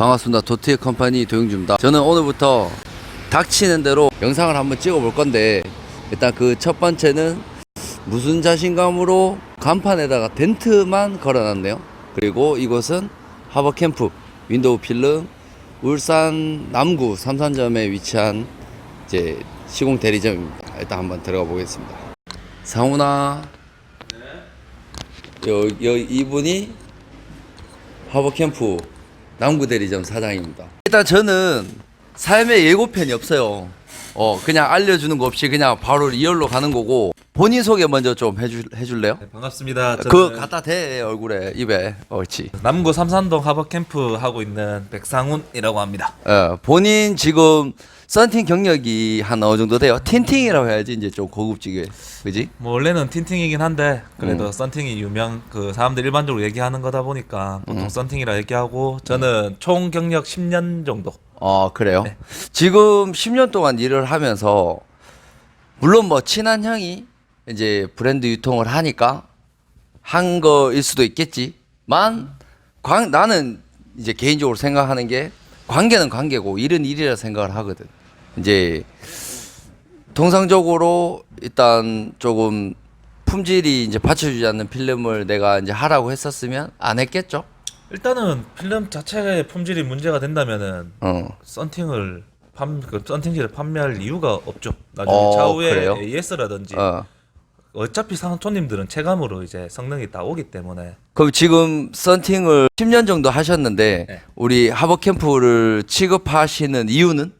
반갑습니다. 도트의 컴퍼니 도영주입니다. 저는 오늘부터 닥치는 대로 영상을 한번 찍어 볼 건데 일단 그 첫 번째는 무슨 자신감으로 간판에다가 덴트만 걸어놨네요. 그리고 이곳은 하버 캠프 윈도우 필름 울산 남구 삼산점에 위치한 이제 시공 대리점입니다. 일단 한번 들어가 보겠습니다. 상훈아, 여, 여 이분이 하버 캠프 남구 대리점 사장입니다. 일단 저는 삶의 예고편이 없어요. 어 그냥 알려주는 거 없이 그냥 바로 리얼로 가는 거고 본인 소개 먼저 좀 해줄 해줄래요? 네, 반갑습니다. 그 저는 갖다 대 얼굴에 입에 옳지. 남구 삼산동 하버 캠프 하고 있는 백상훈이라고 합니다. 어 본인 지금 썬팅 경력이 한 어느 정도 돼요? 틴팅이라고 해야지 이제 좀 고급지게 그지? 뭐 원래는 틴팅이긴 한데 그래도 음. 썬팅이 유명 그 사람들 일반적으로 얘기하는 거다 보니까 보통 음. 썬팅이라 얘기하고 저는 총 경력 10년 정도. 어 그래요. 네. 지금 10년 동안 일을 하면서 물론 뭐 친한 형이 이제 브랜드 유통을 하니까 한 거일 수도 있겠지만 관, 나는 이제 개인적으로 생각하는 게 관계는 관계고 일은 일이라 생각을 하거든. 이제 통상적으로 일단 조금 품질이 이제 받쳐주지 않는 필름을 내가 이제 하라고 했었으면 안 했겠죠. 일단은 필름 자체의 품질이 문제가 된다면은 어. 썬팅을 판, 그 썬팅지를 판매할 이유가 없죠. 나중에 어, 차후에 그래요? AS라든지 어. 어차피 상촌님들은 체감으로 이제 성능이 다 오기 때문에 그럼 지금 썬팅을 10년 정도 하셨는데 네. 우리 하버 캠프를 취급하시는 이유는?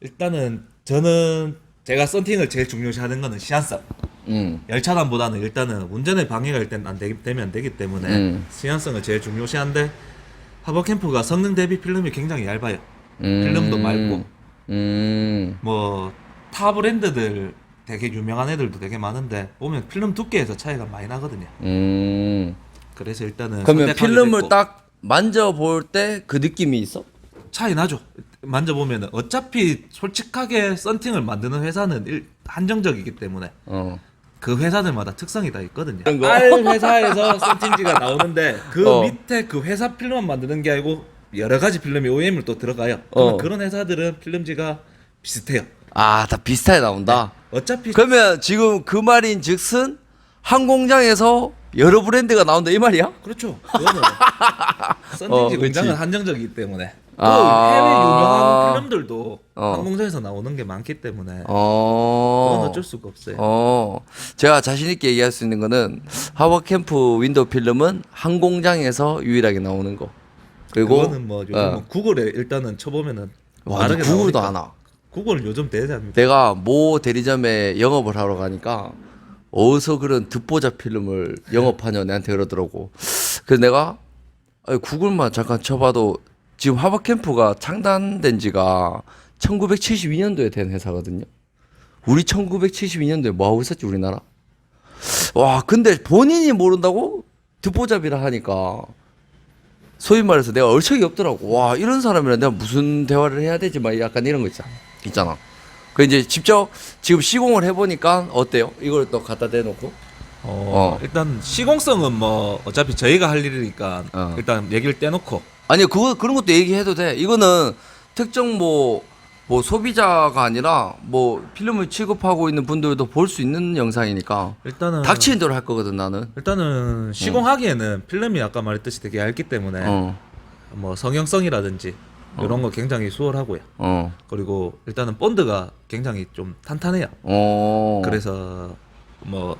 일단은 저는 제가 썬팅을 제일 중요시하는 거는 시한성. 음. 열차단보다는 일단은 운전에 방해가 일단 안 되기, 되면 안 되기 때문에 음. 시한성을 제일 중요시한데 하버 캠프가 성능 대비 필름이 굉장히 얇아요. 음. 필름도 맑고 음. 뭐타 브랜드들 되게 유명한 애들도 되게 많은데 보면 필름 두께에서 차이가 많이 나거든요. 음. 그래서 일단은 그러면 필름을 됐고 딱 만져볼 때 그 느낌이 있어? 차이 나죠. 만져보면은 어차피 솔직하게 썬팅을 만드는 회사는 일, 한정적이기 때문에 어. 그 회사들마다 특성이 다 있거든요. 그런 거? R 회사에서 썬팅지가 나오는데 그 어. 밑에 그 회사 필름만 만드는 게 아니고 여러 가지 필름이 OEM을 또 들어가요. 그러면 어. 그런 회사들은 필름지가 비슷해요. 아, 다 비슷하게 나온다. 어차피 그러면 지금 그 말인 즉슨 한 공장에서 여러 브랜드가 나온다 이 말이야? 그렇죠. 그거는 썬팅지 어, 그치. 공장은 한정적이기 때문에 또 아. 해외 유명한 필름들도 어. 항공장에서 나오는 게 많기 때문에 어. 그건 어쩔 수가 없어요. 어, 제가 자신 있게 얘기할 수 있는 거는 하버 캠프 윈도우 필름은 한 공장에서 유일하게 나오는 거. 그리고 그거는 뭐 요즘 어. 뭐 구글에 일단은 쳐보면은 와, 빠르게 구글도 나오니까. 안 와. 구글 요즘 않습니까? 내가 모 대리점에 영업을 하러 가니까 어디서 그런 듣보잡 필름을 영업하냐 내한테 그러더라고. 그래서 내가 아니, 구글만 잠깐 쳐봐도 지금 하버 캠프가 창단된 지가 1972년도에 된 회사거든요. 우리 1972년도에 뭐 하고 있었지 우리나라? 와 근데 본인이 모른다고 듣보잡이라 하니까 소위 말해서 내가 얼척이 없더라고. 와 이런 사람이랑 내가 무슨 대화를 해야 되지? 막 약간 이런 거 있잖아. 있잖아. 그 이제 직접 지금 시공을 해보니까 어때요? 이걸 또 갖다 대놓고. 어, 어. 일단 시공성은 뭐 어차피 저희가 할 일이니까 어. 일단 얘기를 떼놓고 아니 그거 그런 것도 얘기해도 돼. 이거는 특정 뭐. 뭐 소비자가 아니라 뭐 필름을 취급하고 있는 분들도 볼 수 있는 영상이니까 일단은 닥치는 대로 할 거거든 나는. 일단은 시공하기에는 필름이 아까 말했듯이 되게 얇기 때문에 어, 뭐 성형성이라든지 이런 거 굉장히 수월하고요. 어, 그리고 일단은 본드가 굉장히 좀 탄탄해요. 어. 그래서 뭐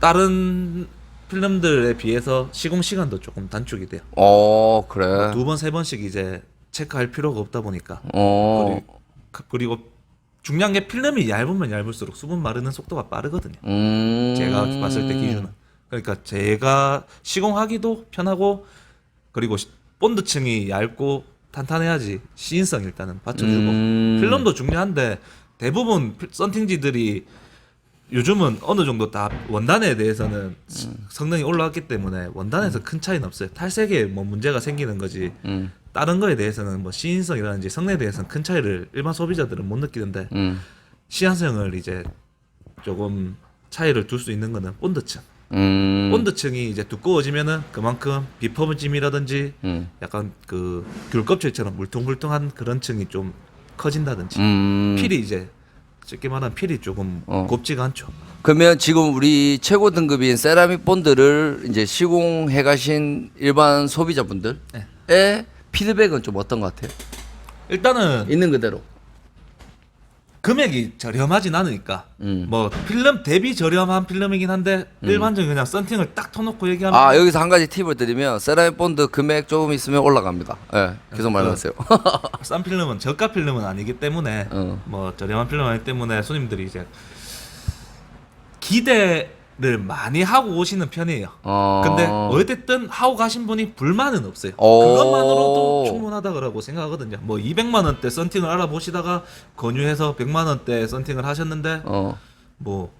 다른 필름들에 비해서 시공 시간도 조금 단축이 돼요. 어 그래. 두 번 세 번씩 이제 체크할 필요가 없다 보니까 어. 그리고, 중요한 게 필름이 얇으면 얇을수록 수분 마르는 속도가 빠르거든요. 음. 제가 봤을 때 기준은. 그러니까 제가 시공하기도 편하고 그리고 시- 본드층이 얇고 탄탄해야지 시인성 일단은 받쳐주고 음. 필름도 중요한데 대부분 필- 썬팅지들이 요즘은 어느 정도 다 원단에 대해서는 시- 음. 성능이 올라왔기 때문에 원단에서 큰 차이는 없어요. 탈색에 뭐 문제가 생기는 거지. 음. 다른 거에 대해서는 뭐 시인성이라든지 성능에 대해서는 큰 차이를 일반 소비자들은 못 느끼는데 음. 시한성을 이제 조금 차이를 둘 수 있는 거는 본드층. 음. 본드층이 이제 두꺼워지면은 그만큼 비퍼짐이라든지 음. 약간 그 귤껍질처럼 물퉁물퉁한 그런 층이 좀 커진다든지 음. 필이 이제 쉽게 말하면 필이 조금 어. 곱지가 않죠. 그러면 지금 우리 최고 등급인 세라믹 본드를 이제 시공해 가신 일반 소비자분들의 네. 피드백은 좀 어떤 것 같아요? 일단은 있는 그대로. 금액이 저렴하진 않으니까 음. 뭐 필름 대비 저렴한 필름이긴 한데 일반적인 그냥 썬팅을 딱 터놓고 얘기하면 아 여기서 한 가지 팁을 드리면 세라믹 본드 금액 조금 있으면 올라갑니다. 예, 계속 말하세요. 싼 필름은 저가 필름은 아니기 때문에 어. 뭐 저렴한 필름 아니기 때문에 손님들이 이제 기대 를 많이 하고 오시는 편이에요. 어. 근데 어쨌든 하고 가신 분이 불만은 없어요. 오. 그것만으로도 충분하다고 생각하거든요. 뭐 200만 원대 썬팅을 알아보시다가 권유해서 100만 원대 썬팅을 하셨는데 어. 뭐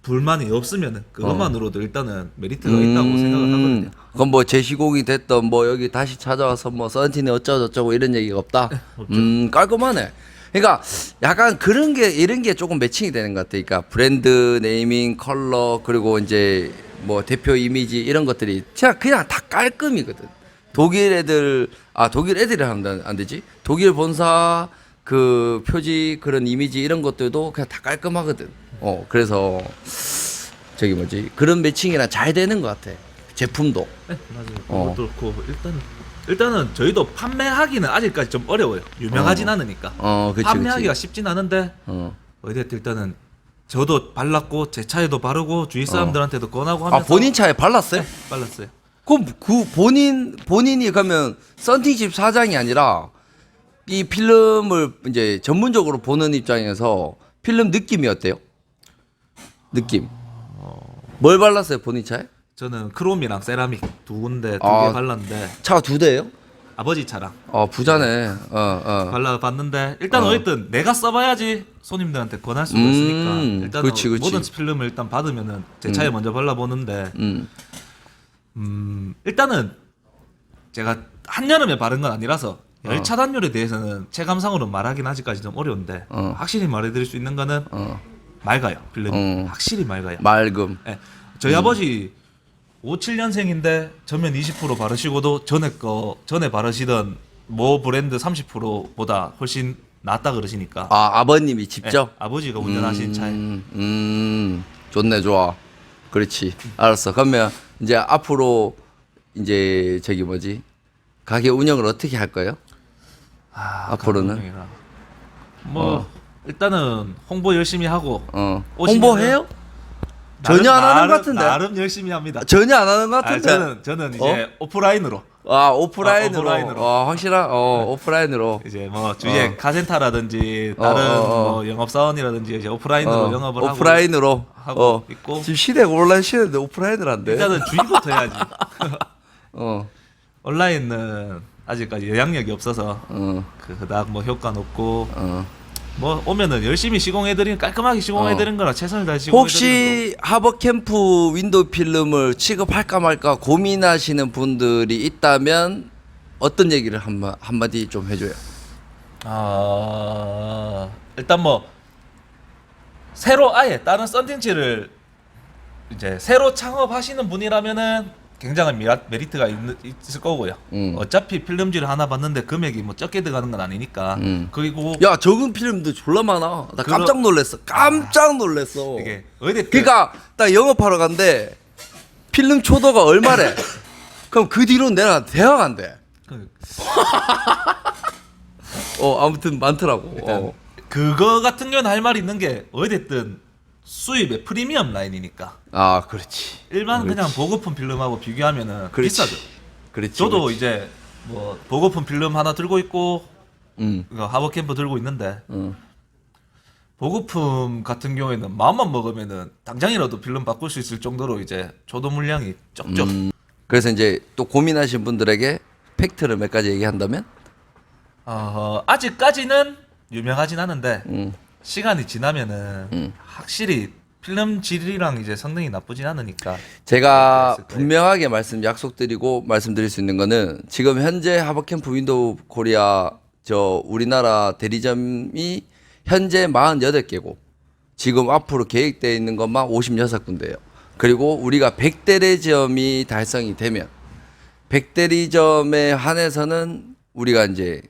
불만이 없으면은 그것만으로도 일단은 메리트가 있다고 음, 생각을 하거든요. 그럼 뭐 재시공이 됐던 뭐 여기 다시 찾아와서 뭐 썬틴이 어쩌고저쩌고 이런 얘기가 없다. 음 깔끔하네. 그러니까 약간 그런 게 이런 게 조금 매칭이 되는 것 같아. 그러니까 브랜드 네이밍, 컬러 그리고 이제 뭐 대표 이미지 이런 것들이 진짜 그냥 다 깔끔이거든. 독일 애들 아 독일 애들이 한다 안 되지? 독일 본사 그 표지 그런 이미지 이런 것들도 그냥 다 깔끔하거든. 어 그래서 저기 뭐지 그런 매칭이랑 잘 되는 것 같아. 제품도. 네, 맞아요. 어. 그것도 그렇고 일단 일단은 저희도 판매하기는 아직까지 좀 어려워요. 유명하진 어. 않으니까. 어 그치 판매하기가 그치. 쉽진 않은데 어. 어디든 일단은 저도 발랐고 제 차에도 바르고 주위 사람들한테도 권하고 하면서 아 본인 차에 발랐어요? 발랐어요. 그럼 그 본인 본인이 그러면 썬팅집 사장이 아니라 이 필름을 이제 전문적으로 보는 입장에서 필름 느낌이 어때요? 느낌. 뭘 발랐어요 본인 차에? 저는 크롬이랑 세라믹 두 군데 두 개 아. 발랐는데 차가 두 대예요? 아버지 차랑 어 부자네. 어 어. 발라봤는데 일단 어. 어. 쨌든 내가 써봐야지 손님들한테 권할 수가 음, 있으니까 일단 그치, 그치. 모든 필름을 일단 받으면은 제 차에 먼저 발라보는데 음. 음 일단은 제가 한여름에 바른 건 아니라서 열 차단율에 대해서는 체감상으로 말하기는 아직까지 좀 어려운데 어. 확실히 말해드릴 수 있는 거는 어. 맑아요 필름이 어. 확실히 맑아요 맑음. 예. 저희 아버지 57년생인데 전면 20% 바르시고도 전에 거 전에 바르시던 모 브랜드 30%보다 훨씬 낫다 그러시니까 아 아버님이 예, 직접. 아버지가 운전하신 차에 음, 음, 좋네, 좋아. 그렇지. 알았어. 그러면 이제 앞으로 이제 저기 뭐지? 가게 운영을 어떻게 할 거예요? 아, 앞으로는? 뭐 일단은 홍보 열심히 하고 어. 오시면은 홍보해요? 전혀 안 하는 것 같은데. 나름 열심히 합니다. 전혀 안 하는 것 아, 같은데. 저는 저는 이제 오프라인으로 아 오프라인으로. 어, 오프라인으로. 어, 확실한. 어 오프라인으로. 이제 뭐 주위에 어. 카센터라든지 어, 다른 어, 어. 뭐 영업 사원이라든지 이제 오프라인으로 어, 영업을 하고 오프라인으로 하고 어. 있고. 지금 시대가 온라인 시대인데 오프라인을 한대. 일단은 주의부터 해야지. 어. 온라인은 아직까지 영향력이 없어서 어. 그 그닥 뭐 효과 높고 어. 뭐 오면은 열심히 시공해드리는 깔끔하게 시공해드리는 거라 최선을 다해 시공해드리는 혹시 하버 캠프 윈도우 필름을 취급할까 말까 고민하시는 분들이 있다면 어떤 얘기를 한마, 한마디 좀 해줘요. 아 일단 뭐 새로 아예 다른 썬텐츠를 이제 새로 창업하시는 분이라면은 굉장한 미라, 메리트가 있, 있을 거고요. 음. 어차피 필름지를 하나 봤는데 금액이 뭐 적게 들어가는 건 아니니까. 음. 그리고 야 적은 필름도 졸라 많아. 나 그러- 깜짝 놀랐어. 깜짝 놀랐어. 이게 어디 그러니까 딱 영업하러 간대. 필름 초도가 얼마래? 그럼 그 뒤로 내가 대학 간대. 그, 어 아무튼 많더라고. 어. 그거 같은 경우는 할 말이 있는 게 어디든 수입의 프리미엄 라인이니까 아 그렇지. 일반 그렇지. 그냥 보급품 필름하고 비교하면은 그렇지. 비싸죠. 그렇지. 저도 그렇지. 이제 뭐 보급품 필름 하나 들고 있고 음. 그 하버 캠프 들고 있는데 음. 보급품 같은 경우에는 마음만 먹으면은 당장이라도 필름 바꿀 수 있을 정도로 이제 조도 물량이 적죠. 음. 그래서 이제 또 고민하신 분들에게 팩트를 몇 가지 얘기한다면 어, 아직까지는 유명하진 않은데 음. 시간이 지나면은 음. 확실히 필름 질이랑 이제 성능이 나쁘진 않으니까 제가 그랬을 거예요. 분명하게 말씀 약속드리고 말씀드릴 수 있는 거는 지금 현재 하버캠프 윈도우 코리아 저 우리나라 대리점이 현재 48개고 지금 앞으로 계획되어 있는 것만 56군데예요. 그리고 우리가 100대리점이 달성이 되면 100대리점에 한해서는 우리가 이제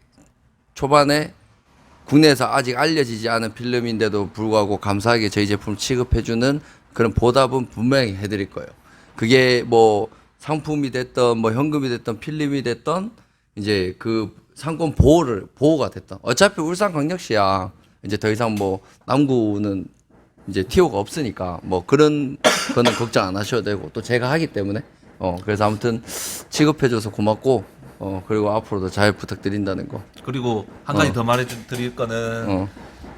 초반에 국내에서 아직 알려지지 않은 필름인데도 불구하고 감사하게 저희 제품 취급해주는 그런 보답은 분명히 해드릴 거예요. 그게 뭐 상품이 됐던 뭐 현금이 됐던 필름이 됐던 이제 그 상권 보호를 보호가 됐던. 어차피 울산 광역시야. 이제 더 이상 뭐 남구는 이제 티오가 없으니까 뭐 그런 거는 걱정 안 하셔도 되고 또 제가 하기 때문에. 어 그래서 아무튼 취급해줘서 고맙고 어 그리고 앞으로도 잘 부탁드린다는 거. 그리고 한 가지 어. 더 말해 드릴 거는 어.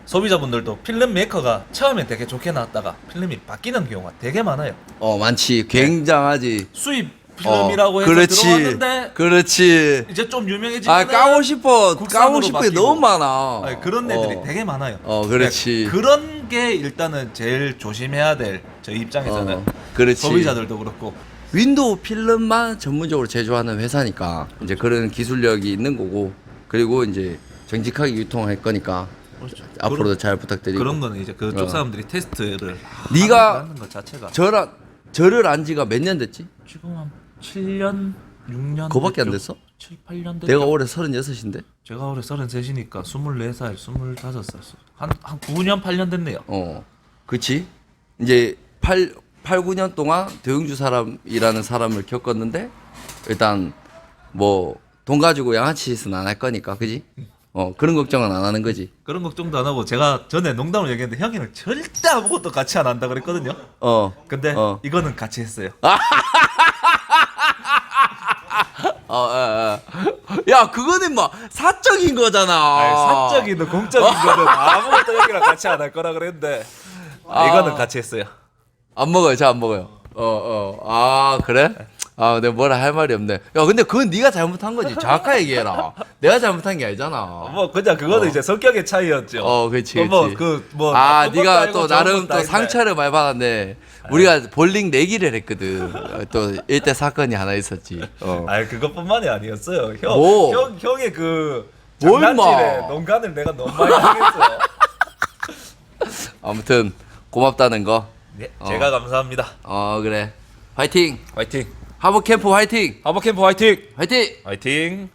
소비자분들도 필름 메이커가 처음엔 되게 좋게 나왔다가 필름이 바뀌는 경우가 되게 많아요. 어 많지 굉장하지 수입 필름이라고 어, 해서 그렇지 들어왔는데 그렇지 이제 좀 유명해지면 아 까고 싶어 까고 싶은 게. 너무 많아 아니, 그런 애들이 어. 되게 많아요. 어, 그렇지. 네, 그런 게 일단은 제일 조심해야 될 저희 입장에서는 어, 그렇지 소비자들도 그렇고 윈도우 필름만 전문적으로 제조하는 회사니까 이제 그런 기술력이 있는 거고 그리고 이제 정직하게 유통할 거니까 앞으로도 잘 부탁드리고 그런 거는 이제 그쪽 어. 사람들이 테스트를 네가 하는 것 자체가 저랑 저를 안 지가 몇 년 됐지? 지금 한 7년, 6년 그거밖에 안? 됐어? 7, 8년 됐죠. 내가 올해 36인데 제가 올해 33이니까 24살, 25살. 한, 한 9년, 8년 됐네요. 어 그치 이제 8, 8 9년 동안 대웅주 사람이라는 사람을 겪었는데 일단 뭐 돈 가지고 양아치 짓은 안 할 거니까 그지? 어 그런 걱정은 안 하는 거지 그런 걱정도 안 하고 제가 전에 농담을 얘기했는데 형이는 절대 아무것도 같이 안 한다 그랬거든요. 어 근데 어. 이거는 같이 했어요. 어, 어, 어. 야, 그거는 막 사적인 거잖아. 아니, 사적이든 공적인 거든 아무것도 형이랑 같이 안 할 거라 그랬는데 아. 이거는 같이 했어요. 안 먹어요, 저안 먹어요. 어, 어. 아, 그래? 아, 내가 뭐라 할 말이 없네. 야, 근데 그건 네가 잘못한 거지. 정확하게 얘기해라. 내가 잘못한 게 아니잖아. 뭐 그냥 그거는 어. 이제 성격의 차이였죠. 어, 그렇지, 그렇지. 뭐그뭐 아, 네가 또 나름 또 상처를 많이 받았네. 우리가 볼링 내기를 했거든. 또 일대 사건이 하나 있었지. 어. 아니 그것뿐만이 아니었어요. 형, 뭐? 형 형의 그 뭘 장난질에 마. 농간을 내가 너무 많이 당했어요. 아무튼 고맙다는 거. 네, 제가 감사합니다. 어, 그래. 화이팅. 화이팅. 하버 캠프 화이팅. 하버캠프 화이팅. 화이팅. 화이팅.